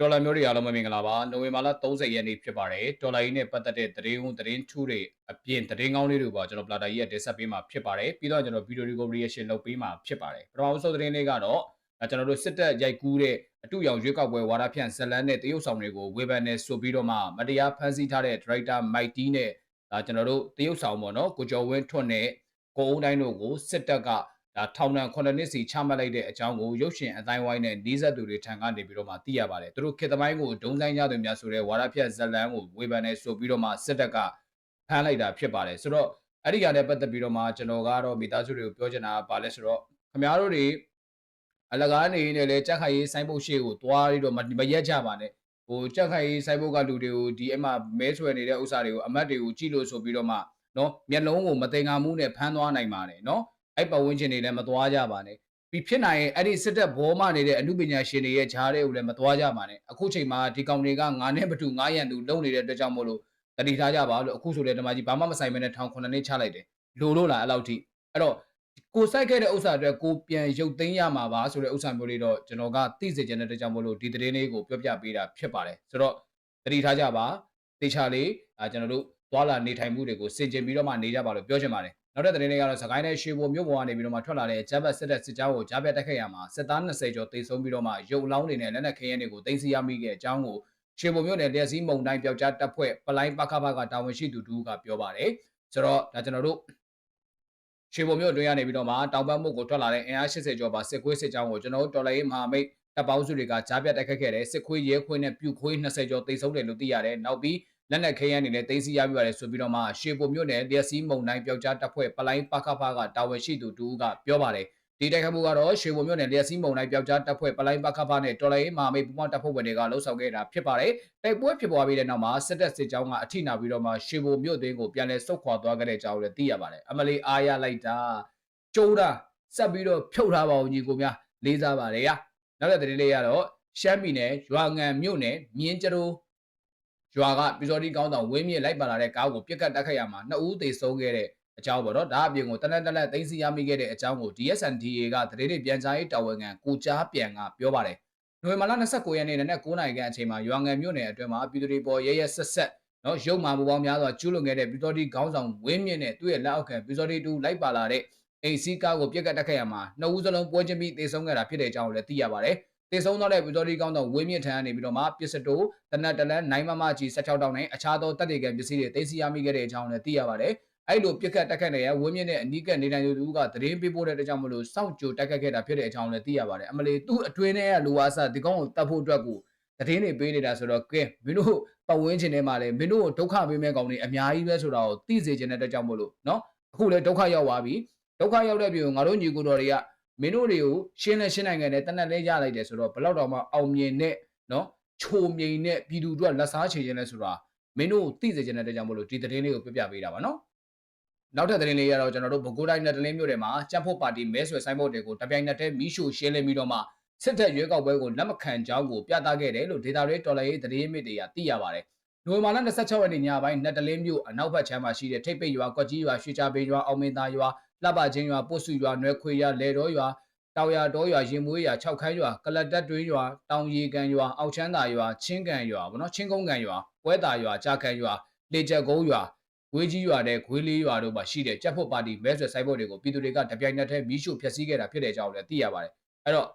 တော်လန်မျိုးတွေအားလုံးပဲမင်္ဂလာပါနိုဝင်ဘာလ30ရက်နေ့ဖြစ်ပါတယ်တော်လိုင်းနဲ့ပတ်သက်တဲ့သတင်းဦးသတင်းထူးတွေအပြင်သတင်းကောင်းလေးတွေပါကျွန်တော်ပလာတာကြီးကတင်ဆက်ပေးမှာဖြစ်ပါတယ်ပြီးတော့ကျွန်တော်ဗီဒီယိုတွေကို reaction လုပ်ပေးမှာဖြစ်ပါတယ်ပထမဆုံးသတင်းလေးကတော့ဒါကျွန်တော်တို့စစ်တပ်ရိုက်ကူးတဲ့အတူရောင်ရွေးကောက်ပွဲဝါဒဖြန့်ဇလန်းနဲ့တရုတ်ဆောင်တွေကိုဝေဖန်နေဆိုပြီးတော့မှမတရားဖမ်းဆီးထားတဲ့ director Mike T နဲ့ဒါကျွန်တော်တို့တရုတ်ဆောင်ပေါ့နော်ကိုကျော်ဝင်းထွန်းနဲ့ကိုအုံတိုင်းတို့ကိုစစ်တပ်က ဒါထောင်ဒဏ်9နှစ်စီချမှတ်လိုက်တဲ့အကြောင်းကိုရုပ်ရှင်အတိုင်းဝိုင်းနဲ့နီးစပ်သူတွေထံကနေပြီးတော့မှသိရပါတယ်သူတို့ခေတ်သမိုင်းကိုဒုံဆိုင်ကြသူများဆိုတဲ့ဝါရဖြတ်ဇလန်းကိုဝေဖန်နေဆိုပြီးတော့မှစစ်တပ်ကဖမ်းလိုက်တာဖြစ်ပါတယ်ဆိုတော့အဲ့ဒီကလည်းပတ်သက်ပြီးတော့မှကျွန်တော်ကတော့မိသားစုတွေကိုပြောချင်တာပါလဲဆိုတော့ခင်ဗျားတို့တွေအလကားနေနေလေကြက်ခိုင်ရေးစိုင်းပုတ်ရှေ့ကိုသွားပြီးတော့မရက်ကြပါနဲ့ဟိုကြက်ခိုင်ရေးစိုင်းပုတ်ကလူတွေကိုဒီအမှမဲဆွဲနေတဲ့ဥစ္စာတွေကိုအမတ်တွေကိုကြည့်လို့ဆိုပြီးတော့မှနော်မျက်လုံးကိုမတင်ငါမှုနဲ့ဖမ်းသွားနိုင်ပါတယ်နော် အဲ့ပတ်ဝန်းကျင်တွေလည်းမသွားကြပါနဲ့ပြီးဖြစ်နိုင်ရင်အဲ့ဒီစစ်တပ်ဘောမနေတဲ့အမှုပညာရှင်တွေရဲ့ဂျားတွေကိုလည်းမသွားကြပါနဲ့အခုချိန်မှာဒီကောင်တွေကငါနဲ့ဘတူငါရန်သူလုံနေတဲ့အတွက်ကြောင့်မို့လို့တတိထားကြပါလို့အခုဆိုလေဓမ္မကြီးဘာမှမဆိုင်မဲနဲ့ထောင်9နှစ်ချလိုက်တယ်လိုလို့လားအဲ့လောက်ထိအဲ့တော့ကိုစိုက်ခဲ့တဲ့ဥစ္စာအတွက်ကိုပြန်ရုပ်သိမ်းရမှာပါဆိုတဲ့ဥစ္စာမျိုးလေးတော့ကျွန်တော်ကသိစေချင်တဲ့အတွက်ကြောင့်မို့လို့ဒီသတင်းလေးကိုပြောပြပေးတာဖြစ်ပါတယ်ဆိုတော့တတိထားကြပါတေချာလေးအာကျွန်တော်တို့သွာလာနေထိုင်မှုတွေကိုစင်ကြင်ပြီးတော့မှနေကြပါလို့ပြောချင်ပါတယ် နောက်တဲ့သတင်းလေးကတော့စကိုင်းနဲ့ရွှေဘိုမြို့ပေါ်ကနေပြီးတော့မှထွက်လာတဲ့ဂျပ်ဘတ်စစ်တပ်စစ်ကြောင်းကိုကြားပြတ်တက်ခဲ့ရမှာစစ်သား20ကျော်တိတ်ဆုံးပြီးတော့မှရုပ်လောင်းတွေနဲ့လက်နက်ခဲယမ်းတွေကိုတင်စီရမိခဲ့အကြောင်းကိုရွှေဘိုမြို့နယ်လျက်စီးမုံတိုင်းပျောက်ကြားတပ်ဖွဲ့ပလိုင်းပခဘကတာဝန်ရှိသူတူကပြောပါတယ်ဆိုတော့ဒါကျွန်တော်တို့ရွှေဘုံမြို့အတွင်းကနေပြီးတော့မှတောင်ပတ်မှုကိုထွက်လာတဲ့အင်အား80ကျော်ပါစစ်ခွေးစစ်ကြောင်းကိုကျွန်တော်တို့တော်လိုင်းမဟာမိတ်တပ်ပေါင်းစုတွေကကြားပြတ်တက်ခတ်ခဲ့တဲ့စစ်ခွေးရဲခွေးနဲ့ပြူခွေး20ကျော်တိတ်ဆုံးတယ်လို့သိရတယ်နောက်ပြီး လက်နက်ခဲယမ်းတွေလည်းသိမ်းဆည်းရပြပါတယ်ဆိုပြီးတော့မှရှေပုံမြို့နယ်လျက်စီးမုံတိုင်းပျောက်ကြားတပ်ဖွဲ့ပလိုင်းပခဖကတာဝန်ရှိသူတူကပြောပါတယ်ဒီတိုက်ခိုက်မှုကတော့ရှေပုံမြို့နယ်လျက်စီးမုံတိုင်းပျောက်ကြားတပ်ဖွဲ့ပလိုင်းပခဖနဲ့တော်လိုင်းမာမိတ်ပူမောင်းတပ်ဖွဲ့ဝင်တွေကလှုပ်ဆောင်ခဲ့တာဖြစ်ပါတယ်တိုက်ပွဲဖြစ်ပွားပြီးတဲ့နောက်မှာစစ်တပ်စစ်ကြောင်းကအထိနာပြီးတော့မှရှေပုံမြို့သိန်းကိုပြန်လည်ဆုတ်ခွာသွားခဲ့တဲ့အကြောင်းလည်းသိရပါတယ်အမလီအားရလိုက်တာကျိုးတာဆက်ပြီးတော့ဖြုတ်ထားပါဦးညီကိုများလေးစားပါတယ်ရနောက်တဲ့သတင်းလေးကတော့ရှမ်းပြည်နယ်ရွာငံမြို့နယ်မြင်းကျရိုး ရွာကပီဇော်ဒီကောင်းဆောင်ဝင်းမြင့်လိုက်ပါလာတဲ့ကားကိုပြစ်ကတ်တက်ခတ်ရမှာနှစ်ဦးသေဆုံးခဲ့တဲ့အကြောင်းပေါ့နော်ဒါအပြင်ကိုတနက်တလက်သိမ်းစီရမိခဲ့တဲ့အကြောင်းကို DSNDA ကသတင်းတွေပြန်ကြားရေးတာဝန်ခံကိုကြားပြန်ကပြောပါတယ်နိုဝင်ဘာလ29ရက်နေ့နဲ့9နာရီခန့်အချိန်မှာရွာငံမြို့နယ်အတွင်းမှာပြည်သူတွေပေါ်ရဲရဲဆက်ဆက်နော်ရုပ်မာမှုပေါင်းများစွာကျူးလွန်ခဲ့တဲ့ပီဇော်ဒီခေါင်းဆောင်ဝင်းမြင့်နဲ့သူ့ရဲ့လက်အောက်ခံပီဇော်ဒီတူလိုက်ပါလာတဲ့အိမ်စီးကားကိုပြစ်ကတ်တက်ခတ်ရမှာနှစ်ဦးစလုံးပွဲချင်းပြီးသေဆုံးခဲ့တာဖြစ်တဲ့အကြောင်းကိုလည်းသိရပါတယ် တေဆုံးသွားတဲ့ဗီတိုရီကောင်းဆောင်ဝင်းမြင့်ထံကနေပြီးတော့မှပစ္စတိုတနတ်တလန်နိုင်မမကြီး16တောင်းနဲ့အခြားသောတပ်တွေကပစ္စည်းတွေသိမ်းဆည်းရမိခဲ့တဲ့အကြောင်းလည်းသိရပါတယ်။အဲ့လိုပြစ်ခတ်တက်ခတ်နေရဝင်းမြင့်နဲ့အနီးကပ်နေနိုင်သူတို့ကသတင်းပေးပို့တဲ့အကြောင်းမလို့စောင့်ကြိုတက်ခတ်ခဲ့တာဖြစ်တဲ့အကြောင်းလည်းသိရပါတယ်။အမလီသူ့အတွင်းထဲကလူဝါစဒီကောင်ကိုတတ်ဖို့အတွက်ကိုသတင်းတွေပေးနေတာဆိုတော့ကဲမင်းတို့ပတ်ဝန်းကျင်ထဲမှာလည်းမင်းတို့ကိုဒုက္ခပေးမဲ့ကောင်တွေအများကြီးပဲဆိုတာကိုသိစေချင်တဲ့အတွက်ကြောင့်မလို့နော်အခုလည်းဒုက္ခရောက်သွားပြီဒုက္ခရောက်တဲ့ပြည်ကိုငါတို့ညီကိုတော်တွေက မင်းတို့တွေကိုရှင်းလဲရှင်းနိုင်ခဲ့တယ်တနက်လေးရလိုက်တယ်ဆိုတော့ဘလောက်တော့မှအောင်မြင်တဲ့နော်ချိုမြိန်တဲ့ပြည်သူတို့ကလက်စားချေခြင်းလဲဆိုတာမင်းတို့သိစေချင်တဲ့တကြောင်မလို့ဒီသတင်းလေးကိုပြပြပေးတာပါနော်နောက်ထပ်သတင်းလေးရတော့ကျွန်တော်တို့ဘကိုးတိုင်းနယ်တလင်းမြို့ထဲမှာကြံ့ဖို့ပါတီမဲဆွယ်ဆိုင်ဘုတ်တွေကိုတပြိုင်နက်တည်းမီးရှို့ရှင်းလင်းပြီးတော့မှစစ်တပ်ရွေးကောက်ပွဲကိုလက်မခံကြောင်းကိုပြသခဲ့တယ်လို့ဒေတာရဲတော်လိုင်းရေးသတင်းမြစ်တွေကသိရပါတယ်နိုဝင်ဘာလ26ရက်နေ့ညပိုင်းနယ်တလင်းမြို့အနောက်ဘက်ခြမ်းမှာရှိတဲ့ထိပ်ပိတ်ရွာကွက်ကြီးရွာရွှေချပင်ရွာအောင်မင်းသားရွာ လှပချင်းရွာပုတ်စုရွာနွယ်ခွေရွာလေတော်ရွာတောင်ရတော်ရွာရင်မွေးရွာ6ခန်းရွာကလတ်တက်တွင်းရွာတောင်ရီကန်ရွာအောက်ချမ်းသာရွာချင်းကန်ရွာဗောနော်ချင်းကုန်းကန်ရွာပွဲတာရွာကြာခန်ရွာလေချက်ကုန်းရွာဝေးကြီးရွာတဲ့ခွေးလေးရွာတို့မှာရှိတဲ့ကြက်ဖို့ပါတီမဲဆွယ်ဆိုင်ဘုတ်တွေကိုပြည်သူတွေကတပြိုင်နက်တည်းမီးရှို့ဖျက်ဆီးခဲ့တာဖြစ်တဲ့အကြောင်းလည်းသိရပါတယ်အဲ့တော့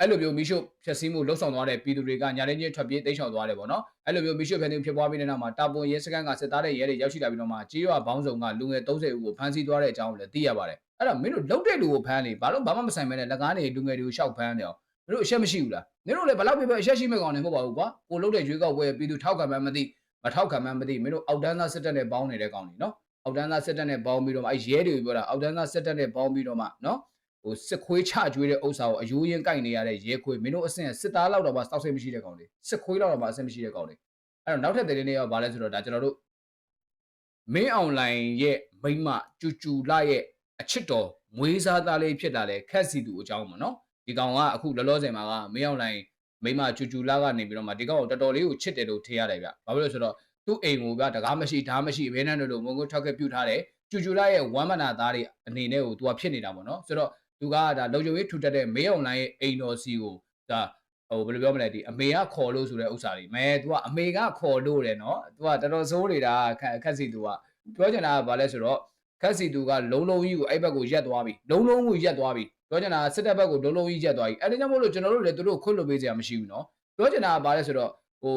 အဲ့လိုမျိုးမီးရှို့ဖျက်ဆီးမှုလှုပ်ဆောင်သွားတဲ့ပြည်သူတွေကညာရင်းချင်းထွက်ပြေးတိတ်ရှောင်သွားတယ်ပေါ့နော်အဲ့လိုမျိုးမီးရှို့ဖျက်ဆီးဖြစ်ပွားပြီးတဲ့နောက်မှာတာပွန်ရဲစခန်းကစစ်သားတဲ့ရဲတွေရောက်ရှိလာပြီးတော့မှကြေးရွာဘောင်းဆောင်ကလူငယ်30ဦးကိုဖမ်းဆီးသွားတဲ့အကြောင်းကိုလည်းသိရပါတယ်အဲ့တော့မင်းတို့လုတ်တဲ့လူကိုဖမ်းနေဘာလို့ဘာမှမဆိုင်မဲနဲ့လက်ကားနေလူငယ်တွေကိုရှောက်ဖမ်းနေအောင်မင်းတို့အရှက်မရှိဘူးလားမင်းတို့လည်းဘလောက်ပြပဲအရှက်ရှိမဲ့ကောင်နေမဟုတ်ပါဘူးကွာကိုလုတ်တဲ့ရွေးကောက်ပွဲပြည်သူထောက်ခံမှမသိမထောက်ခံမှမသိမင်းတို့အောက်တန်းသားစစ်တပ်နဲ့ပေါင်းနေတဲ့ကောင်တွေနော်အောက်တန်းသားစစ်တပ်နဲ့ပေါင်းပြီးတော့မှအဲရဲတွေပြောတာအောက်တန်းသားစစ်တပ်နဲ့ပေါင်းပြီးတော့မှနော် ဟိုစစ်ခွေးချကျွေးတဲ့ဥစ္စာကိုအယိုးရင်ကိုက်နေရတဲ့ရဲခွေးမင်းတို့အဆင့်စစ်သားလောက်တော့မှစောက်စိတ်မရှိတဲ့ကောင်တွေစစ်ခွေးလောက်တော့မှအဆင့်မရှိတဲ့ကောင်တွေအဲ့တော့နောက်ထပ်တဲ့နေ့ရောဗာလဲဆိုတော့ဒါကျွန်တော်တို့မင်းအွန်လိုင်းရဲ့မိမကျူကျူလာရဲ့အချစ်တော်မွေးစားသားလေးဖြစ်လာလဲခက်စီသူအကြောင်းပေါ့နော်ဒီကောင်ကအခုလောလောဆယ်မှာကမင်းအွန်လိုင်းမိမကျူကျူလာကနေပြီးတော့မှဒီကောင်ကိုတော်တော်လေးကိုချစ်တယ်လို့ထင်ရတယ်ဗျဘာဖြစ်လို့ဆိုတော့သူ့အိမ်ကိုဗျတကားမရှိဓားမရှိဘဲနဲ့လို့မုံကိုထောက်ကပြုတ်ထားတယ်ကျူကျူလာရဲ့ဝမ်းမနာသားတွေအနေနဲ့ကိုသူကဖြစ်နေတာပေါ့နော်ဆိုတော့ သူကဒါလုံခြုံရေးထူထပ်တဲ့မေးအွန်လိုင်းရဲ့အိမ်တော်စီကိုဒါဟ ဟိုဘယ်လိုပြောမလဲဒီအမေကခေါ်လို့ဆိုတဲ့ဥစ္စာတွေမဲ तू ကအမေကခေါ်လို့တယ်နော် तू ကတော်တော်စိုးနေတာခက်ခက်စီ तू ကပြောချင်တာကဘာလဲဆိုတော့ခက်စီ तू ကလုံးလုံးကြီးကိုအဲ့ဘက်ကိုရက်သွားပြီလုံးလုံးကိုရက်သွားပြီပြောချင်တာကစစ်တပ်ဘက်ကိုလုံးလုံးကြီးရက်သွားပြီအဲ့ဒါကြောင့်မို့လို့ကျွန်တော်တို့လည်းသူတို့ခွင့်လွှတ်ပေးစရာမရှိဘူးနော်ပြောချင်တာကဘာလဲဆိုတော့ဟို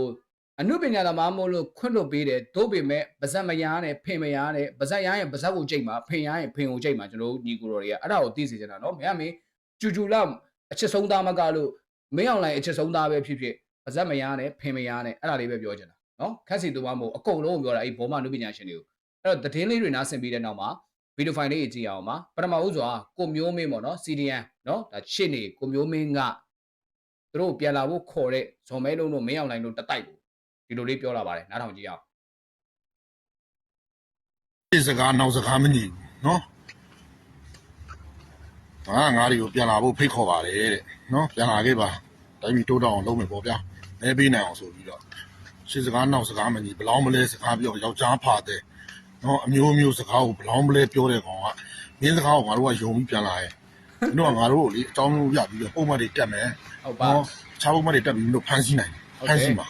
အနုပညာသမားမို့လို့ခွင့်လွှတ်ပေးတယ်တို့ပေမဲ့ပါဇက်မရနဲ့ဖင်မရနဲ့ပါဇက်ရရင်ပါဇက်ကိုကြိတ်မှာဖင်ရရင်ဖင်ကိုကြိတ်မှာကျွန်တော်တို့ညီကိုတော်တွေကအဲ့ဒါကိုသိစေချင်တာနော်မင်းကမင်းကျူကျူလောက်အချစ်ဆုံးသားမကလို့မင်းအောင်လိုင်းအချစ်ဆုံးသားပဲဖြစ်ဖြစ်ပါဇက်မရနဲ့ဖင်မရနဲ့အဲ့ဒါလေးပဲပြောချင်တာနော်ခက်စီတူမမို့အကုန်လုံးကိုပြောတာအဲ့ဘောမနုပညာရှင်တွေကိုအဲ့တော့သတင်းလေးတွေနားဆင်ပြီးတဲ့နောက်မှာဗီဒီယိုဖိုင်လေးကြီးကြည့်အောင်ပါပထမဦးစွာကိုမျိုးမင်းပေါ့နော် CDN နော်ဒါရှစ်နေကိုမျိုးမင်းကသူတို့ပြန်လာဖို့ခေါ်တဲ့ဇော်မဲလုံးတို့မင်းအောင်လိုင်းတို့တတိုက်ကို ဒီလိုလေးပြောလာပါတယ်နားထောင်ကြည့်အောင်ဒီစကားနောက်စကားမညီဘူးနော်ဒါကငါးတွေကိုပြန်လာဖို့ဖိတ်ခေါ်ပါတယ်တဲ့နော်ပြန်လာခဲ့ပါတိုင်းပြည်တိုးတောင်အောင်လုပ်မယ်ပေါ့ဗျာမဲပေးနိုင်အောင်ဆိုပြီးတော့ရှင်းစကားနောက်စကားမညီဘလောင်းမလဲစကားပြောယောက်ျားဖာတဲ့နော်အမျိုးမျိုးစကားကိုဘလောင်းမလဲပြောတဲ့ကောင်ကမင်းစကားကိုငါတို့ကယုံပြီးပြန်လာရဲ့မင်းတို့ကငါတို့ကိုလေအကြောင်းမျိုးပြပြီးတော့ပုံမှန်တွေတက်မယ်ဟုတ်ပါနော်ခြားပုံမှန်တွေတက်ပြီးမင်းတို့ဖမ်းဆီးနိုင်ဟုတ်ဖကဲ့မ်းဆီးပါ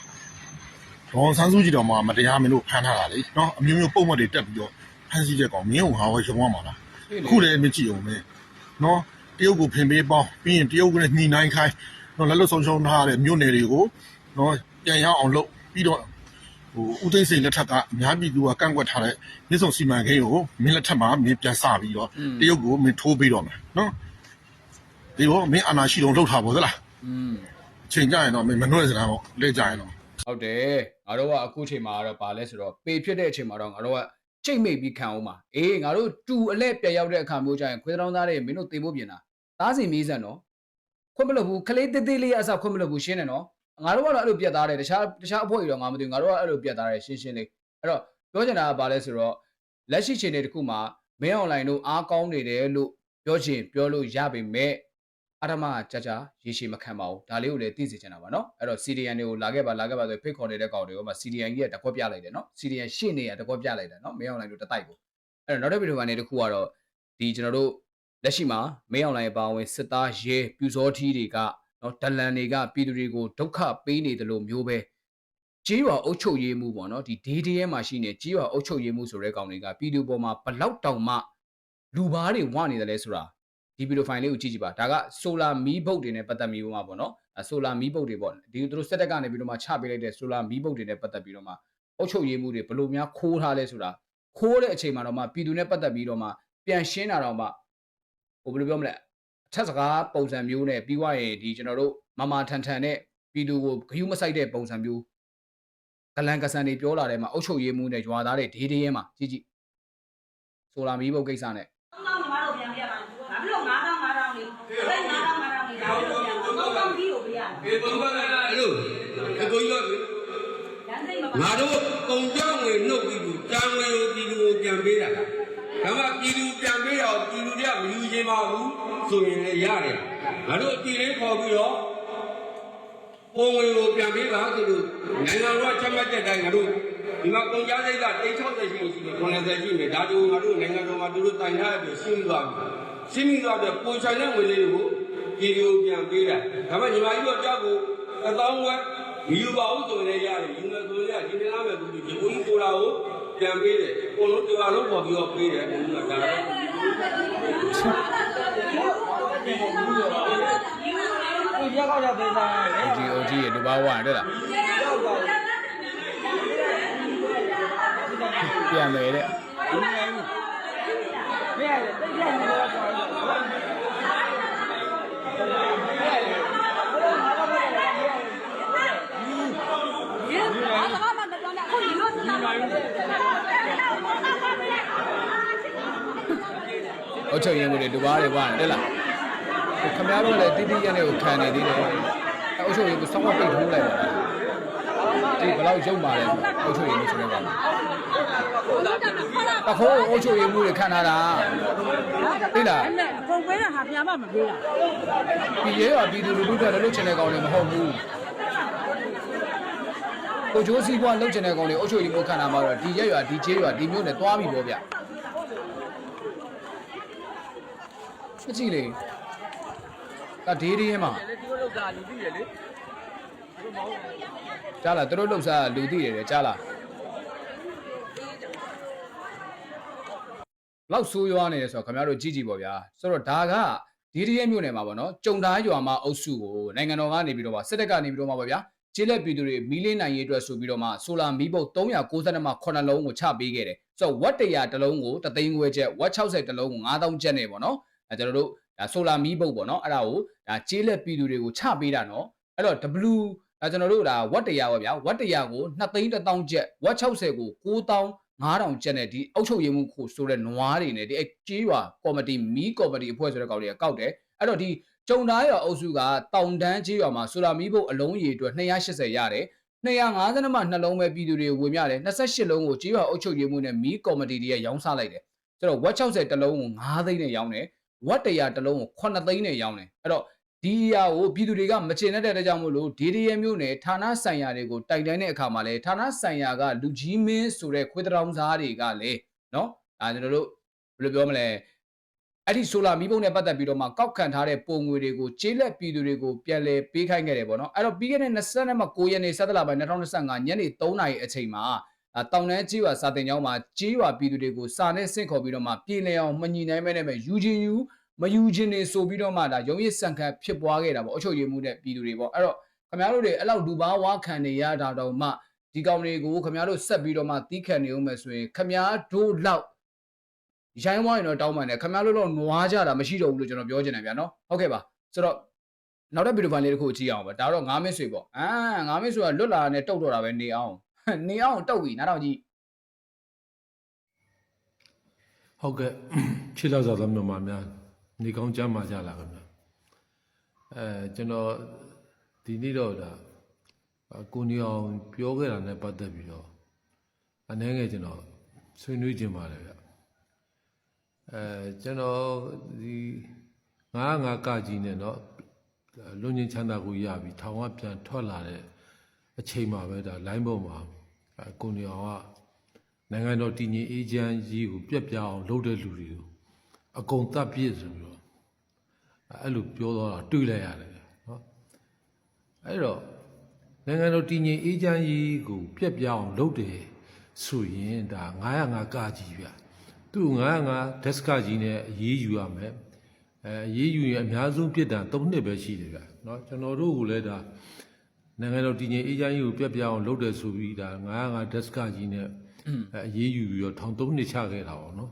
ဒေါ်ဆန်းစုကြည်တော်မှာမတရားမင်းတို့ဖမ်းထားတာလေနော်အမျိုးမျိုးပုံမှန်တွေတက်ပြီးတော့ဖမ်းဆီးတဲ့ကောင်မင်းကိုငါရောယုံရမှာလားအခုလည်းမကြည့်အောင်ပဲနော်တရုတ်ကိုဖင်ပေးပေါင်းပြီးရင်တရုတ်ကလည်းညှိနှိုင်းခိုင်းနော်လက်လွတ်ဆုံးရှုံးထားတဲ့မြို့နယ်တွေကိုနော်ပြန်ရအောင်လုပ်ပြီးတော့ဟိုဦးသိန်းစိန်လက်ထက်ကအများပြည်သူကကန့်ကွက်ထားတဲ့မြစ်ဆုံစီမံကိန်းကိုမင်းလက်ထက်မှာမင်းပြန်စပြီးတော့တရုတ်ကိုမင်းထိုးပေးတော့မယ်နော်ဒီတော့မင်းအာဏာရှိတော့လှုပ်ထားပါသလားอืมအချိန်ကြရင်တော့မင်းမနှွဲ့စရာတော့လက်ကြရင်တော့ဟုတ်တယ် ငါတို့ကအခုချိန်မှာတော့ဗာလဲဆိုတော့ပေဖြစ်တဲ့အချိန်မှာတော့ငါတို့ကကြိတ်မိတ်ပြီးခံအောင်ပါအေးငါတို့တူအလဲပြက်ရောက်တဲ့အခါမျိုးကျရင်ခွေးတောင်းသားတွေမင်းတို့တင်ဖို့ပြင်တာသားစီမီးစံနော်ခွင့်မလို့ဘူးခလေးတေးသေးလေးအစခွင့်မလို့ဘူးရှင်းတယ်နော်ငါတို့ကတော့အဲ့လိုပြက်သားတယ်တခြားတခြားအဖွဲ့တွေတော့ငါမသိဘူးငါတို့ကအဲ့လိုပြက်သားတယ်ရှင်းရှင်းလေးအဲ့တော့ပြောချင်တာကဗာလဲဆိုတော့လက်ရှိချိန်တွေတခုမှာမင်းအွန်လိုင်းတို့အားကောင်းနေတယ်လို့ပြောချင်ပြောလို့ရပေမဲ့ အထမကြာကြာရေရှည်မခံပါဘူးဒါလေးကိုလည်းသိစေချင်တာပါနော်အဲ့တော့ CDN တွေကိုလာခဲ့ပါလာခဲ့ပါဆိုဖိတ်ခေါ်နေတဲ့ကောင်တွေကိုမှ CDN ကြီးကတကွက်ပြလိုက်တယ်နော် CDN ရှေ့နေရတကွက်ပြလိုက်တယ်နော်မင်းအောင်လိုင်းတို့တတိုက်ကိုအဲ့တော့နောက်တစ်ဗီဒီယိုကနေတစ်ခုကတော့ဒီကျွန်တော်တို့လက်ရှိမှာမင်းအောင်လိုင်းပါဝင်စစ်သားရဲပြူစောထီးတွေကနော်ဒလန်တွေကပြည်သူတွေကိုဒုက္ခပေးနေတယ်လို့မျိုးပဲကြေးရွာအုပ်ချုပ်ရေးမှုပေါ့နော်ဒီဒေးဒေးရဲမှာရှိနေကြေးရွာအုပ်ချုပ်ရေးမှုဆိုတဲ့ကောင်တွေကပြည်သူပေါ်မှာဘလောက်တောင်မှလူဘာတွေဝနေတယ်လဲဆိုတာ ဒီဗီဒီယိုဖိုင်လေးကိုကြည့်ကြည့်ပါဒါကဆိုလာမီးဘုတ်တွေနဲ့ပတ်သက်ပြီးတော့မှာပေါ့နော်အဲဆိုလာမီးဘုတ်တွေပေါ့ဒီသူတို့စက်တက်ကနေပြီးတော့မှချပေးလိုက်တဲ့ဆိုလာမီးဘုတ်တွေနဲ့ပတ်သက်ပြီးတော့မှအုတ်ချုပ်ရေးမှုတွေဘယ်လိုများခိုးထားလဲဆိုတာခိုးတဲ့အချိန်မှာတော့မှပြည်သူနဲ့ပတ်သက်ပြီးတော့မှပြန်ရှင်းတာတော့မှဟိုဘယ်လိုပြောမလဲအထက်စကားပုံစံမျိုးနဲ့ပြီးွားရင်ဒီကျွန်တော်တို့မမထန်ထန်နဲ့ပြည်သူကိုဂယုမဆိုင်တဲ့ပုံစံမျိုးကလန်ကဆန်တွေပြောလာတဲ့မှာအုတ်ချုပ်ရေးမှုနဲ့ကြွာသားတဲ့ဒေးဒေးရဲမှာကြည့်ကြည့်ဆိုလာမီးဘုတ်ကိစ္စနဲ့ တောင်းတောင်းညီမတို့ပြန်ပြရပါဘာဖြစ်လို့9000 9000လေးဘယ်9000 9000လေးဒါလို့ပြန်တော့တောင်းပြီးကိုပြရေဘုံဘကလည်းလို့အကိုကြီးက ရန်စိတ်မပါ ငါတို့ပုံကြောင်းဝင်နှုတ်ပြီးဘူးတံဝင်ကိုပြည်သူကိုပြန်ပေးတာဒါမှပြည်သူပြန်ပေးတော့ပြည်သူတွေကမယူခြင်းပါဘူးဆိုရင်လည်းရတယ်ငါတို့အတီလေးခေါ်ပြီးတော့ပုံဝင်ကိုပြန်ပေးပါဆိုလို့နိုင်ငံတော်ချက်မှတ်တဲ့အတိုင်းငါတို့ဒီမှာကုန်ကြစိတ်က360ရှိလို့ရှိတယ်90ရှိမယ်ဒါတူငါတို့နိုင်ငံတော်မှာတို့တို့တိုင်ထားတဲ့ရှင်းပြီးသွားပြီရှင်းပြီးသွားတဲ့ပုံဆိုင်တဲ့ဝင်လေးတွေကိုပြည်သူကိုပြန်ပေးတာဒါမှညီမကြီးတို့ကြောက်ကိုအသောင်းဝက် ယူပါဦးဆိုရင်ရတယ်ယူမယ်ဆိုရင်ဒီနေ့လာမယ်သူဒီကိုကြီးကိုလာကိုပြန်ပေးတယ်အကုန်လုံးတရားလုံးပေါ်ပြီးတော့ပေးတယ်ဘုရားဒါတော့ကိုရက်ကောက်ရပေးစားလေ OG OG ရေဒူဘာဝါတဲ့လားရောက်သွားတယ်ပြန်မယ်တဲ့ဒီနေ့မင်းရတယ်တိတ်ရက်နေတော့ဆိုတော့ အုတ်ချုပ်ရင်ကိုတွေဒူဘာတွေဝါတယ်လားခမရတော့လည်းတိတိကျကျကိုခံနေသေးတယ်အုတ်ချုပ်ရင်ကိုစောင်းဝပိတ်ထိုးလိုက်ပါဒီဘယ်လောက်ရုပ်ပါလဲအုတ်ချုပ်ရင်ကိုဆိုတဲ့ကောင်တခိုးအုတ်ချုပ်ရင်မှုတွေခံထားတာသိလားအဲ့နဲ့ပုံပေးတာဟာပြန်မမပေးတာဒီရဲရပြည်သူလူထုတွေလည်းလုပ်ချင်တဲ့ကောင်တွေမဟုတ်ဘူး ကိုကျိုးစီးပွားလုပ်ချင်တဲ့ကောင်တွေအုတ်ချုပ်ရင်ကိုခံတာမှာတော့ဒီရဲရဒီချေးရဒီမျိုးနဲ့သွားပြီပေါ့ဗျအကြည့်လေဒါဒေးဒေးမှာလေဒီလိုလောက်တာလူသိရလေကြားလားသူတို့လှုပ်ရှားလူသိတယ်တဲ့ကြားလားလောက်ဆိုးရွားနေတယ်ဆိုတော့ခင်ဗျားတို့ကြည့်ကြည့်ပေါ့ဗျာဆိုတော့ဒါကဒီတရက်မြို့နယ်မှာပေါ့နော်ကြုံသားရွာမှာအုပ်စုကိုနိုင်ငံတော်ကနေပြီးတော့မှစစ်တပ်ကနေပြီးတော့မှပေါ့ဗျာ ကျေးလက်ပြည်သူတွေမီးလင်းနိုင်ရေးအတွက်ဆိုပြီးတော့မှဆိုလာမီးပုတ်392မှ9လုံးကိုချပေးခဲ့တယ်ဆိုတော့ဝက်တရာတစ်လုံးကိုတသိန်းခွဲချက်ဝက်60တစ်လုံးကို9000ချက်နဲ့ပေါ့နော်အဲကျွန်တော်တို့ဒါဆိုလာမီးပုတ်ပေါ့နော်အဲ့ဒါကိုဒါကျေးလက်ပြည်သူတွေကိုချပေးတာနော်အဲ့တော့ W ဒါကျွန်တော်တို့ဒါဝက်တရာပေါ့ဗျာဝက်တရာကို2သိန်း1000ချက်ဝက်60ကို9000 9000ကျပ်နဲ့ဒီအုတ်ချုပ်ရည်မှုခုဆိုတဲ့နွားတွေနဲ့ဒီအကြေးရွာကော်မတီမီးကော်မတီအဖွဲ့ဆိုတဲ့ကောင်တွေကကောက်တယ်အဲ့တော့ဒီ ကျုံသားရွာအုပ်စုကတောင်တန်းကြေးရွာမှာဆိုလာမီးဘုတ်အလုံးရေအတွက်280ရတယ်250မှနှလုံးပဲပြည်သူတွေဝင်ရတယ်28လုံးကိုကြေးရွာအုတ်ချုပ်ရည်မှုနဲ့မီးကော်မတီတွေရောင်းစားလိုက်တယ်ဆိုတော့ဝက်60တလုံးကို9သိန်းနဲ့ရောင်းတယ်ဝက်100တလုံးကို9သိန်းနဲ့ရောင်းတယ်အဲ့တော့ဒီအရာကိုပြည်သူတွေကမချင်တဲ့တဲ့ကြောင့်မို့လို့ဒေဒီရမျိုးနဲ့ဌာနဆိုင်ရာတွေကိုတိုင်တိုင်းတဲ့အခါမှာလဲဌာနဆိုင်ရာကလူကြီးမင်းဆိုတဲ့ခွေးတောင်စားတွေကလည်းနော်ဒါကျွန်တော်တို့ဘယ်လိုပြောမလဲ အဲ့ဒီဆိုလာမီးပုံနဲ့ပတ်သက်ပြီးတော့မှကောက်ခံထားတဲ့ပုံငွေတွေကိုကျေးလက်ပြည်သူတွေကိုပြန်လည်ပေးခိုင်းခဲ့တယ်ပေါ့နော်အဲ့တော့ပြီးခဲ့တဲ့29ရက်နေ့17လပိုင်း2025ညနေ3နာရီအချိန်မှာအာတောင်တန်းကြေးရွာစာတင်ကျောင်းမှာကြေးရွာပြည်သူတွေကိုစာနဲ့ဆင့်ခေါ်ပြီးတော့မှပြည်လည်အောင်မညီနိုင်မဲနဲ့ပဲယူချင်းယူမယူချင်းနေဆိုပြီးတော့မှဒါရုံးရစ်ဆန်ခတ်ဖြစ်ပွားခဲ့တာပေါ့အချုပ်ရည်မှုနဲ့ပြည်သူတွေပေါ့အဲ့တော့ခင်ဗျားတို့တွေအဲ့လောက်ဒူပါဝါခံနေရတာတော့မှဒီကောင်တွေကိုခင်ဗျားတို့ဆက်ပြီးတော့မှတီးခံနေအောင်မယ်ဆိုရင်ခင်ဗျားတို့လောက် ရိုင်းဝိုင်းတော့တောင်းပန်တယ်ခင်ဗျားတို့တော့နွားကြတာမရှိတော့ဘူးလို့ကျွန်တော်ပြောချင်တယ်ဗျာနော်ဟုတ်ကဲ့ပါဆိုတော့နောက်တဲ့ဗီဒီယိုဖိုင်လေးတစ်ခုကြည့်အောင်ပါဒါတော့ငါးမင်းဆွေပေါ့အာငါးမင်းဆွေကလွတ်လာတဲ့တုတ်တော့တာပဲနေအောင်နေအောင်တုတ်ပြီနားတော့ကြည့်ဟုတ်ကဲ့ခြေလောက်စားသောမြန်မာများနေကောင်းကြမှာကြလာခင်ဗျအဲကျွန်တော်ဒီနေ့တော့ဒါကိုနေအောင်ပြောခဲ့တာနဲ့ပတ်သက်ပြီးတော့အနေငယ်ကျွန်တော်ဆွေးနွေးခြင်းပါတယ်ဗျ အဲကျွန်တော်ဒီငါးငါးကကြီးနဲ့တော့လွန်ချင်းချမ်းသာကိုရပြီထောင်ကပြန်ထွက်လာတဲ့အချိန်မှာပဲဒါလိုင်းပေါ်မှာကိုနေအောင်ကနိုင်ငံတော်တည်ငြိမ်အေးချမ်းရေးကိုပြက်ပြအောင်လုပ်တဲ့လူတွေကိုအကုန်တတ်ပြည့်ဆိုပြီးတော့အဲ့လိုပြောတော့တွေ့လိုက်ရတယ်နော်အဲ့တော့နိုင်ငံတော်တည်ငြိမ်အေးချမ်းရေးကိုပြက်ပြအောင်လုပ်တယ်ဆိုရင်ဒါ905ကကြီးဗျာ သူ့905ဒက်စကကြီးနဲ့အရေးယူရမယ်အဲအရေးယူရင်အများဆုံးပြစ်ဒဏ်3နှစ်ပဲရှိတယ်ဗျနော်ကျွန်တော်တို့ကလည်းဒါနိုင်ငံတော်တည်ငြိမ်အေးချမ်းရေးကိုပြက်ပြားအောင်လုပ်တယ်ဆိုပြီးဒါ905ဒက်စကကြီးနဲ့အဲအရေးယူပြီးတော့ထောင်သုံးနှစ်ချခဲ့တာပေါ့နော်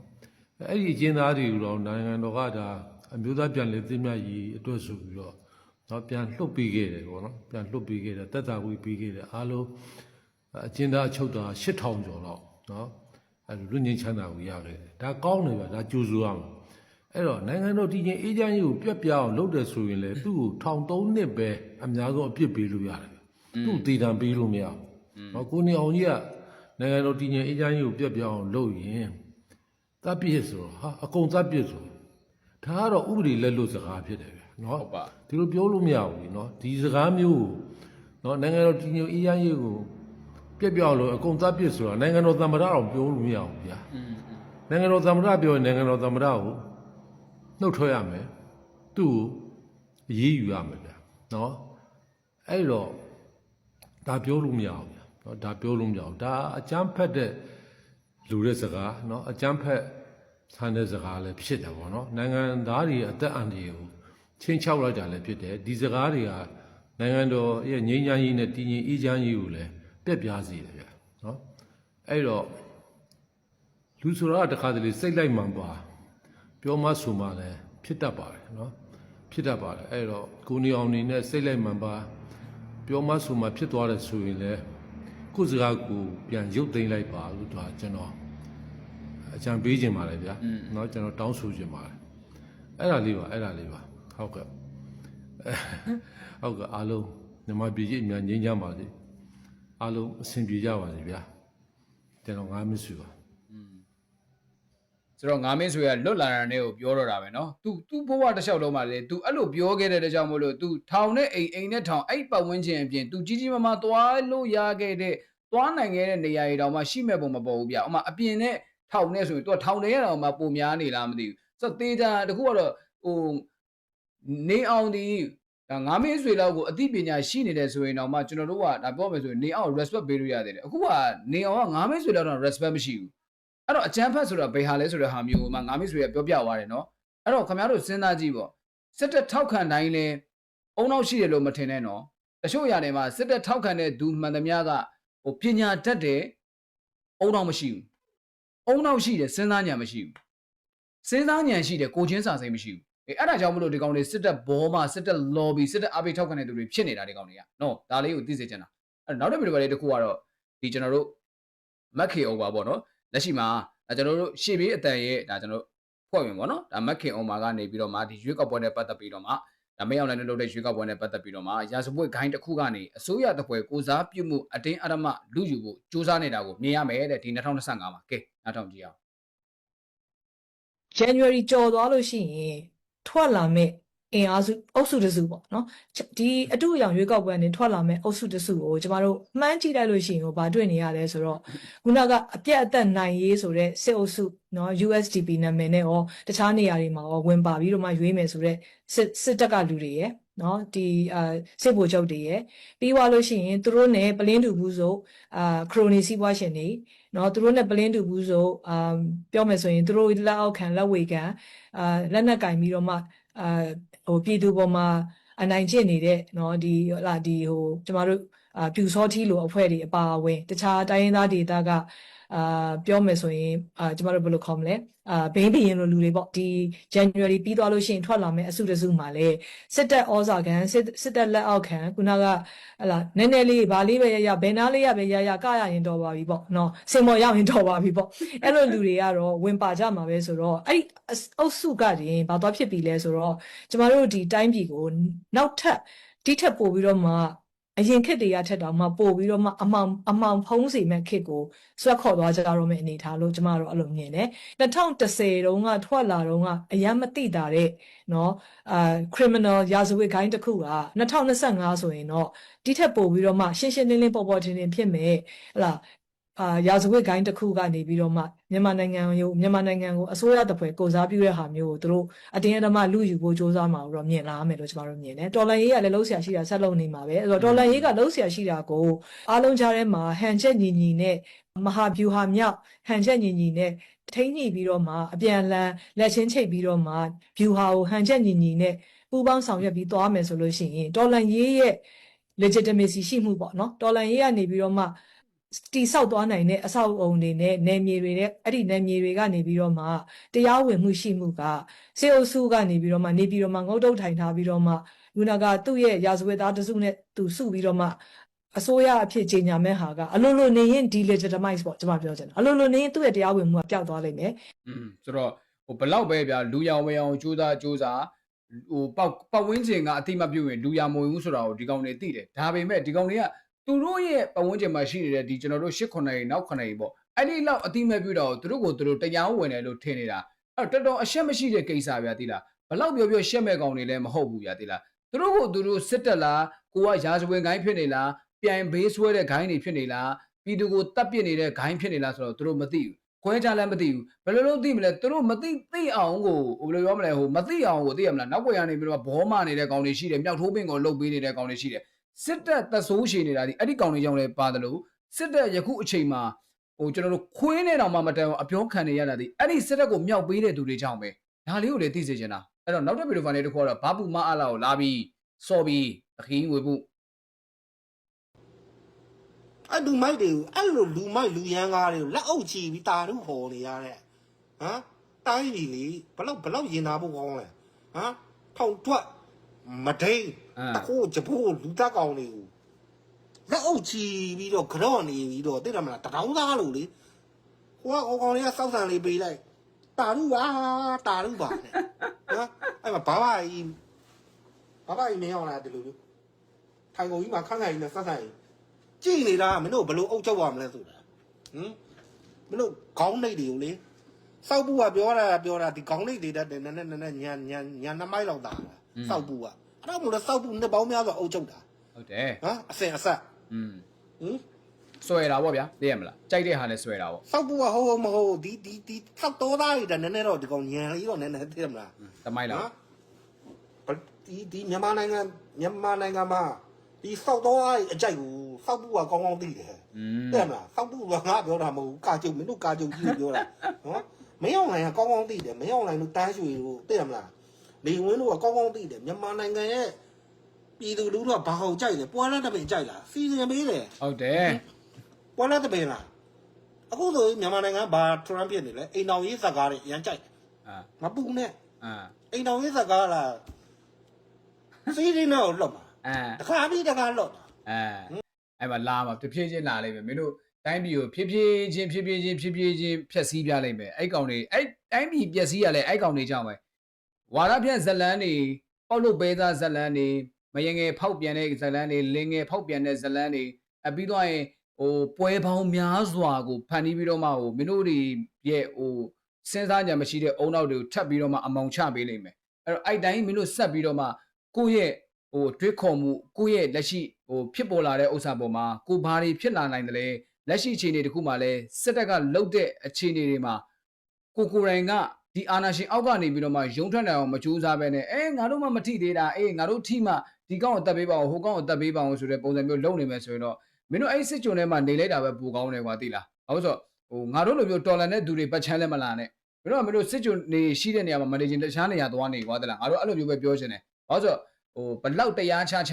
အဲအဲ့ဒီအကျဉ်းသားတွေကိုတော့နိုင်ငံတော်ကဒါအမျိုးသားပြန်လည်သိမြတ်ရေးအတွက်ဆိုပြီးတော့တော့ပြန်လှုပ်ပေးခဲ့တယ်ပေါ့နော်ပြန်လှုပ်ပေးခဲ့တယ်တက်တာဝေးပေးခဲ့တယ်အားလုံးအကျဉ်းသားအချုပ်သား8000ကျော်တော့နော် အဲလူလူငင်းချမ်းသာကိုရခဲ့တယ်ဒါကောင်းတယ်ဗျဒါကြိုးစိုးရမှာအဲ့တော့နိုင်ငံတော်တည်ငြိမ်အေးချမ်းရေးကိုပြက်ပြားအောင်လုပ်တယ်ဆိုရင်လေသူ့ကိုထောင်သုံးနှစ်ပဲအများဆုံးအပြစ်ပေးလို့ရတယ်သူ့တည်တံပေးလို့မရဘူးနော်ကိုနေအောင်ကြီးကနိုင်ငံတော်တည်ငြိမ်အေးချမ်းရေးကိုပြက်ပြားအောင်လုပ်ရင်တပ်ပြည့်ဆိုတော့ဟာအကုန်တပ်ပြည့်ဆိုဒါကတော့ဥပဒေလက်လွတ်စကားဖြစ်တယ်ဗျနော်ဟုတ်ပါဒီလိုပြောလို့မရဘူးလीနော်ဒီစကားမျိုးကိုနော်နိုင်ငံတော်တည်ငြိမ်အေးချမ်းရေးကို ပြက်ပြားအောင်လုပ်အကုန်တပ်ပြည့်ဆိုတာနိုင်ငံတော်သမ္မတတော်ပြောလို့မရဘူးဗျာอืมနိုင်ငံတော်သမ္မတပြောရင်နိုင်ငံတော်သမ္မတကိုနှုတ်ထွက်ရမယ်သူ့ကိုအရေးယူရမယ်ဗျာနော်အဲ့တော့ဒါပြောလို့မရဘူးဗျာနော်ဒါပြောလို့မရဘူးဒါအကျမ်းဖက်တဲ့လူတဲ့စကားနော်အကျမ်းဖက်ဆန်းတဲ့စကားလည်းဖြစ်တယ်ပေါ့နော်နိုင်ငံသားတွေရဲ့အသက်အန္တရာယ်ကိုချင်းချောက်လိုက်တာလည်းဖြစ်တယ်ဒီစကားတွေကနိုင်ငံတော်ရဲ့ငြိမ်းချမ်းရေးနဲ့တည်ငြိမ်အေးချမ်းရေးကိုလည်း ပြက်ပြားစေတယ်ဗျာနော်အဲ့တော့လူဆိုတာကတခါတလေစိတ်လိုက်မှန်ပါပြောမှဆိုမှလည်းဖြစ်တတ်ပါတယ်နော်ဖြစ်တတ်ပါတယ်အဲ့တော့ကိုနေအောင်နေနဲ့စိတ်လိုက်မှန်ပါပြောမှဆိုမှဖြစ်သွားတယ်ဆိုရင်လည်းကိုယ်စကားကိုပြန်ရုပ်သိမ်းလိုက်ပါလို့တော့ကျွန်တော်အကြံပေးခြင်းပါတယ်ဗျာနော်ကျွန်တော်တောင်းဆိုခြင်းပါတယ်အဲ့ဒါလေးပါအဲ့ဒါလေးပါဟုတ်ကဲ့ဟုတ်ကဲ့အားလုံးမြန်မာပြည်ကြီးအများငြိမ်းချမ်းပါစေ အားလုံးအဆင်ပြေကြပါစေဗျာကျွန်တော်ငါမဆွေပါ ဆိုတော့ငါမင်းဆိုရလွတ်လာတာနဲ့ကိုပြောတော့တာပဲเนาะ तू तू ဘဝတစ်လျှောက်လုံးမှာလေ तू အဲ့လိုပြောခဲ့တဲ့တကြောင်မို့လို့ तू ထောင်နဲ့အိမ်အိမ်နဲ့ထောင်အဲ့ပတ်ဝန်းကျင်အပြင် तू ကြီးကြီးမားမားသွားလို့ရခဲ့တဲ့သွားနိုင်ခဲ့တဲ့နေရာတွေတောင်မှရှိမဲ့ပုံမပေါ်ဘူးဗျဥမာအပြင်နဲ့ထောင်နဲ့ဆိုရင် तू ထောင်ထဲရအောင်မှပုံများနေလားမသိဘူးဆိုတော့တေးတာတခုကတော့ဟိုနေအောင်ဒီ ဒါငါးမင်းဆွေလောက်ကိုအသိပညာရှိနေတယ်ဆိုရင်တော့မှကျွန်တော်တို့ကဒါပြောမယ်ဆိုရင်နေအောင် respect ပေးလို့ရတယ်အခုကနေအောင်ကငါးမင်းဆွေလောက်တော့ respect မရှိဘူးအဲ့တော့အချမ်းဖတ်ဆိုတာဘယ်ဟာလဲဆိုတဲ့ဟာမျိုးမှငါးမင်းဆွေကပြောပြသွားတယ်နော်အဲ့တော့ခင်ဗျားတို့စဉ်းစားကြည့်ပေါ့စစ်တပ်ထောက်ခံတိုင်းလဲအုံနောက်ရှိတယ်လို့မထင်နဲ့နော်တချို့ຢာတွေမှာစစ်တပ်ထောက်ခံတဲ့သူမှန်သမျှကဟိုပညာတတ်တယ်အုံနောက်မရှိဘူးအုံနောက်ရှိတယ်စဉ်းစားဉာဏ်မရှိဘူးစဉ်းစားဉာဏ်ရှိတယ်ကိုချင်းစာစိတ်မရှိဘူး အေးအဲ့ဒါကြောင့်မလို့ဒီကောင်တွေစစ်တပ်ဘောမှာစစ်တပ် lobby စစ်တပ်အပိတ်ထောက်ခံတဲ့သူတွေဖြစ်နေတာဒီကောင်တွေကနော်ဒါလေးကိုသိစေချင်တာအဲ့နောက်တစ်ဗီဒီယိုလေးတစ်ခုကတော့ဒီကျွန်တော်တို့မက်ခေအောင်ပါပေါ့နော်လက်ရှိမှာဒါကျွန်တော်တို့ရှေ့ဘေးအတန်ရဲ့ဒါကျွန်တော်တို့ဖွဲ့ဝင်ပေါ့နော်ဒါမက်ခေအောင်ပါကနေပြီးတော့မှဒီရွေးကောက်ပွဲနဲ့ပတ်သက်ပြီးတော့မှဒါမေးအောင်လည်းလုပ်တဲ့ရွေးကောက်ပွဲနဲ့ပတ်သက်ပြီးတော့မှရာဇဝတ်ဂိုင်းတစ်ခုကနေအစိုးရတပွဲကိုစားပြုမှုအတင်းအဓမ္မလူယူဖို့စူးစမ်းနေတာကိုမြင်ရမယ်တဲ့ဒီ2025မှာကဲနောက်ထောင်ကြည့်အောင် January ကြော်သွားလို့ရှိရင် ထွက်လာမဲ့အင်အားစုအုပ်စုတစုပေါ့နော်ချက်ဒီအတူအယောင်ရွေးကောက်ပွဲကနေထွက်လာမဲ့အုပ်စုတစုကိုကျမတို့မှန်းကြည့်လိုက်လို့ရှိရင်ဟိုဘာတွေ့နေရလဲဆိုတော့ခုနကအပြက်အသက်နိုင်ရေးဆိုတဲ့စစ်အုပ်စုနော် USDP နာမည်နဲ့ရောတခြားနေရာတွေမှာရောဝင်ပါပြီးတော့မှရွေးမယ်ဆိုတဲ့စစ်စစ်တပ်ကလူတွေရယ်နော်ဒီအာစစ်ဗိုလ်ချုပ်တွေရယ်ပြီးသွားလို့ရှိရင်သူတို့ ਨੇ ပလင်းတူဘူးဆိုအာခရိုနီစီးပွားရှင်တွေ နော်သူတို့ ਨੇ ပလင်းတူဘူးဆိုအာပြောမယ်ဆိုရင်သူတို့လက်အောက်ခံလက်ဝေခံအာလက်နက်ကင်ပြီးတော့မှအာဟိုပြည်သူပေါ်မှာအနိုင်ကျင့်နေတဲ့နော်ဒီဟလာဒီဟိုကျမတို့အာပြူစောထီလိုအဖွဲ့တွေအပါအဝင်တခြားတိုင်းရင်းသားဒေသက အာပြောမယ်ဆိုရင်အာကျမတို့ဘယ်လိုခေါ်မလဲအာဘိန်းဘီရင်လိုလူတွေပေါ့ဒီ January ပြီးသွားလို့ရှိရင်ထွက်လာမယ့်အစုတစုမှာလေစစ်တပ်ဩဇာခံစစ်စစ်တပ်လက်အောက်ခံခုနကဟလာနည်းနည်းလေးဗာလေးပဲရရဘယ်နာလေးရပဲရရကရရင်တော်ပါပြီပေါ့နော်စင်မော်ရောက်ရင်တော်ပါပြီပေါ့အဲ့လိုလူတွေကတော့ဝင်ပါကြမှာပဲဆိုတော့အဲ့ဒီအုပ်စုကတင်ဘာသွားဖြစ်ပြီလဲဆိုတော့ကျမတို့ဒီတိုင်းပြည်ကိုနောက်ထပ်ဒီထက်ပိုပြီးတော့မှ အရင်ခေတ်တွေကထက်တောင်မှပို့ပြီးတော့မှအမောင်အမောင်ဖုံးစီမဲ့ခေတ်ကိုဆွတ်ခေါ်သွားကြတော့မယ့်အနေအထားလို့ကျမတို့အဲ့လိုမြင်တယ်2010တုန်းကထွက်လာတုန်းကအရင်မသိတာတဲ့နော်အာ criminal ရာဇဝတ်ဂိုင်းတစ်ခုက2025ဆိုရင်တော့တိထက်ပို့ပြီးတော့မှရှင်းရှင်းလင်းလင်းပေါ်ပေါ်ထင်ထင်ဖြစ်မယ်ဟလာ အာရာဇဝတ်ဂိုင်းတစ်ခုကနေပြီးတော့မှမြန်မာနိုင်ငံကိုမြန်မာနိုင်ငံကိုအစိုးရတပ်ဖွဲ့ကိုစားပြုတဲ့ဟာမျိုးကိုသူတို့အတင်းအဓမ္မလူယူဖို့စ조사မှာတော့မြင်လာမယ်လို့ကျွန်တော်တို့မြင်တယ်တော်လန်ရေးကလည်းလုံးဆရာရှိတာဆက်လုပ်နေမှာပဲအဲ့တော့တော်လန်ရေးကလုံးဆရာရှိတာကိုအားလုံးကြားထဲမှာဟန်ချက်ညီညီနဲ့မဟာဗျူဟာမြောက်ဟန်ချက်ညီညီနဲ့ထိမ့်ညှိပြီးတော့မှအပြန်အလှန်လက်ချင်းချိတ်ပြီးတော့မှဗျူဟာကိုဟန်ချက်ညီညီနဲ့ပူးပေါင်းဆောင်ရွက်ပြီးသွားမယ်ဆိုလို့ရှိရင်တော်လန်ရေးရဲ့ legitimacy ရှိမှုပေါ့နော်တော်လန်ရေးကနေပြီးတော့မှ တိဆောက်သွားနိုင်တဲ့အဆောက်အုံတွေနဲ့နယ်မြေတွေနဲ့အဲ့ဒီနယ်မြေတွေကနေပြီးတော့မှတရားဝင်မှုရှိမှုကစေအုပ်စုကနေပြီးတော့မှနေပြီးတော့မှငုတ်တုတ်ထိုင်ထားပြီးတော့မှလူနာကသူ့ရဲ့ရာဇဝတ်သားတစုနဲ့သူစုပြီးတော့မှအစိုးရအဖြစ်ကြီးညာမဲ့ဟာကအလိုလိုနေရင် delegitimize ပေါ့ကျွန်မပြောချင်တာအလိုလိုနေရင်သူ့ရဲ့တရားဝင်မှုကပျောက်သွားလိမ့်မယ်อืมဆိုတော့ဟိုဘလောက်ပဲဗျာလူရောင်ဝယ်အောင်ကြိုးစားကြိုးစားဟိုပောက်ပတ်ဝန်းကျင်ကအတိမပြုတ်ရင်လူရမဝင်ဘူးဆိုတာကိုဒီကောင်တွေသိတယ်ဒါပေမဲ့ဒီကောင်တွေက သူတို့ရဲ့ပတ်ဝန်းကျင်မှာရှိနေတဲ့ဒီကျွန်တော်တို့၈ခုနှစ်နောက်ခုနှစ်ပေါ့အဲ့ဒီလောက်အတိမပြုတ်တော့သူတို့ကိုသူတို့တရားဝင်တယ်လို့ထင်နေတာအဲ့တော့တော်တော်အရှက်မရှိတဲ့ကိစ္စဗျာသိလားဘလောက်ပြောပြောရှက်မဲ့ကောင်တွေလည်းမဟုတ်ဘူးဗျာသိလားသူတို့ကိုသူတို့စစ်တက်လားကိုကရာဇဝင်ဂိုင်းဖြစ်နေလားပြန်ဘေးဆွဲတဲ့ဂိုင်းတွေဖြစ်နေလားပြည်သူကိုတပ်ပစ်နေတဲ့ဂိုင်းဖြစ်နေလားဆိုတော့သူတို့မသိဘူးခွဲခြားလည်းမသိဘူးဘယ်လိုလုပ်သိမလဲသူတို့မသိသိအောင်ကိုဘယ်လိုပြောမလဲဟိုမသိအောင်ကိုသိရမလားနောက်ွယ်ကနေပြီးတော့ဘောမနေတဲ့ကောင်တွေရှိတယ်မြောက်ထိုးပင်ကိုလှုပ်ပေးနေတဲ့ကောင်တွေရှိတယ် စစ်တပ်သက်ဆိုးရှည်နေတာဒီအဲ့ဒီကောင်တွေကြောင့်လည်းပါတယ်လို့စစ်တပ်ယခုအချိန်မှာဟိုကျွန်တော်တို့ခွင်းနေတောင်မှမတန်အောင်အပြောခံနေရတာဒီအဲ့ဒီစစ်တပ်ကိုမြောက်ပေးတဲ့သူတွေကြောင့်ပဲဒါလေးကိုလည်းသိစေချင်တာအဲ့တော့နောက်တစ်ဗီဒီယိုဖိုင်လေးတစ်ခုကတော့ဘာပူမအားလာကိုလာပြီးစော်ပြီးအခင်းငွေဖို့အဲ့လူမိုက်တွေကိုအဲ့လိုလူမိုက်လူရန်ကားတွေကိုလက်အုပ်ချီပြီးတာတို့ဟော်နေရတဲ့ဟမ်တိုင်းပြီလေဘလောက်ဘလောက်ရင်နာဖို့ကောင်းလဲဟမ်ထောင်တွက်မဒိန် တခိုးကြဖို့လူတက်ကောင်တွေကိုလက်အုပ်ချီပြီးတော့ကြော့နေပြီးတော့သိတယ်မလားတတောင်းသားလို့လေဟိုကကောင်ကောင်လေးကစောက်ဆန်လေးပေးလိုက်တာတို့ပါတာတို့ပါနဲ့ဟမ်အဲ့မှာဘာဘာကြီးဘာဘာကြီးမင်းအောင်လားဒီလိုမျိုးထိုင်ကုန်ကြီးမှာခန်းခါကြီးနဲ့ဆက်ဆန်ကြီးကြည်နေတာကမင်းတို့ဘယ်လိုအုပ်ချုပ်ရမလဲဆိုတာဟမ်မင်းတို့ခေါင်းနှိပ်တွေကိုလေစောက်ဘူးကပြောတာပြောတာဒီခေါင်းနှိပ်တွေတက်တယ်နည်းနည်းနည်းနည်းညံညံညံနှမိုက်လောက်တာစောက်ဘူးက အဲ့တော့မလို့စောက်တူနှစ်ပေါင်းများစွာအုပ်ချုပ်တာဟုတ်တယ်ဟမ်အစင်အဆက်อืมဟင်ဆွဲတာပေါ့ဗျာသိရမလားကြိုက်တဲ့ဟာနဲ့ဆွဲတာပေါ့စောက်ဘူးကဟုတ်ဟုတ်မဟုတ်ဒီဒီဒီစောက်တော်သားတွေဒါနည်းနည်းတော့ဒီကောင်ညံလေးတော့နည်းနည်းသိရမလားတမိုင်းလားဒီဒီမြန်မာနိုင်ငံမြန်မာနိုင်ငံမှာဒီစောက်တော်သားတွေအကြိုက်ဘူးစောက်ဘူးကကောင်းကောင်းသိတယ်သိရမလားစောက်ဘူးကငါပြောတာမဟုတ်ဘူးကာကျုံမင်းတို့ကာကျုံကြီးပြောတာနော်မင်းအောင်လိုင်းကကောင်းကောင်းသိတယ်မင်းအောင်လိုင်းတို့တန်းရွှေတို့သိရမလား လေဝင်းတို့ကကောင်းကောင်းသိတယ်မြန်မာနိုင်ငံရဲ့ပြည်သူလူထုကဘာဟုတ်ကြိုက်လဲပွာလာတပင်ကြိုက်လားစီစဉ်ပေးတယ်ဟုတ်တယ်ပွာလာတပင်လားအခုဆိုရင်မြန်မာနိုင်ငံကဘာထရမ်ဖြစ်နေလဲအိမ်တော်ရေးဇက်ကားတွေရမ်းကြိုက်တယ်အာမပူနဲ့အာအိမ်တော်ရေးဇက်ကားလားစီးရင်းတော့လွတ်မှာအာတခါပြီးတခါလွတ်မှာအဲအဲ့မှာလာမှာတဖြည်းချင်းလာလိမ့်မယ်မင်းတို့တိုင်းပြည်ကိုဖြည်းဖြည်းချင်းဖြည်းဖြည်းချင်းဖြည်းဖြည်းချင်းဖြက်စီးပြလိုက်မယ်အဲ့ကောင်တွေအဲ့တိုင်းပြည်ပျက်စီးရလဲအဲ့ကောင်တွေကြောင့်ပဲ ဝါရဖြန့်ဇလန်းတွေပေါက်လို့ပဲသားဇလန်းတွေမယငယ်ဖောက်ပြန်တဲ့ဇလန်းတွေလင်ငယ်ဖောက်ပြန်တဲ့ဇလန်းတွေအပြီးတော့ရင်ဟိုပွဲပေါင်းများစွာကိုဖန်တီးပြီးတော့မှဟိုမင်းတို့တွေရဲ့ဟိုစဉ်းစားကြမရှိတဲ့အုံနောက်တွေကိုထပ်ပြီးတော့မှအမောင်ချပေးလိမ့်မယ်အဲ့တော့အဲ့တိုင်းမင်းတို့ဆက်ပြီးတော့မှကိုယ့်ရဲ့ဟိုတွေးခေါ်မှုကိုယ့်ရဲ့လက်ရှိဟိုဖြစ်ပေါ်လာတဲ့ဥစ္စာပေါ်မှာကိုဘာတွေဖြစ်လာနိုင်တယ်လဲလက်ရှိအခြေအနေတခုမှလည်းစစ်တပ်ကလှုပ်တဲ့အခြေအနေတွေမှာကိုကိုယ်တိုင်က ဒီအာဏာရှင်အောက်ကနေပြီးတော့မှရုံထွက်နိုင်အောင်မကြိုးစားပဲနဲ့အဲငါတို့မှမထိသေးတာအေးငါတို့ထိမှဒီကောင်ကိုတက်ပေးပါအောင်ဟိုကောင်ကိုတက်ပေးပါအောင်ဆိုတဲ့ပုံစံမျိုးလုပ်နေမယ်ဆိုရင်တော့မင်းတို့အဲ့စစ်ကြုံထဲမှာနေလိုက်တာပဲပူကောင်းတယ်ကွာသိလားဟုတ်ဆိုဟိုငါတို့လိုမျိုးတော်လန်တဲ့သူတွေပတ်ချမ်းလဲမလာနဲ့မင်းတို့ကမင်းတို့စစ်ကြုံနေရှိတဲ့နေရာမှာမနေချင်းတခြားနေရာသွားနေကွာသိလားငါတို့အဲ့လိုမျိုးပဲပြောချင်တယ်ဟုတ်ဆိုဟိုဘလောက်တရားချချ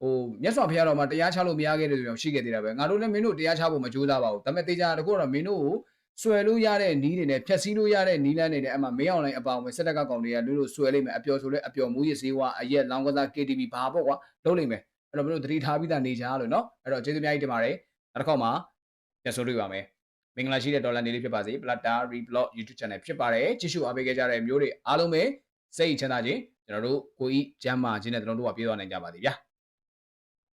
ဟိုမြတ်စွာဘုရားတော်မှာတရားချလို့မရခဲ့တဲ့သူတွေရှိခဲ့သေးတာပဲငါတို့လည်းမင်းတို့တရားချဖို့မကြိုးစားပါဘူးဒါပေမဲ့တေချာတခုကတော့မင်းတို့ကို ဆွဲလို့ရတဲ့နီးတွေနဲ့ဖြက်စီးလို့ရတဲ့နီးလန်းတွေနဲ့အမှမင်းအောင်လိုင်းအပေါင်းပဲစက်တက်ကကောင်တွေကလူတို့ဆွဲလိုက်မယ်အပျော်ဆိုလဲအပျော်မူရည်စေးဝါအရက်လောင်းကစား KTV ဘာပေါ့ကွာလုံးလိုက်မယ်အဲ့တော့မင်းတို့သတိထားပြီးသားနေကြလို့နော်အဲ့တော့ကျေးဇူးအများကြီးတင်ပါတယ်နောက်တစ်ခေါက်မှာပြန်ဆိုတွေ့ပါမယ်မင်္ဂလာရှိတဲ့ဒေါ်လာနေလေးဖြစ်ပါစေ Plata Reblog YouTube Channel ဖြစ်ပါတယ်ကြည့်ရှုအားပေးခဲ့ကြတဲ့မျိုးတွေအားလုံးပဲစိတ်ချမ်းသာခြင်းကျွန်တော်တို့ကိုဤကျမ်းမာခြင်းနဲ့တလုံးတို့ကပြေးသွားနိုင်ကြပါစေဗျာ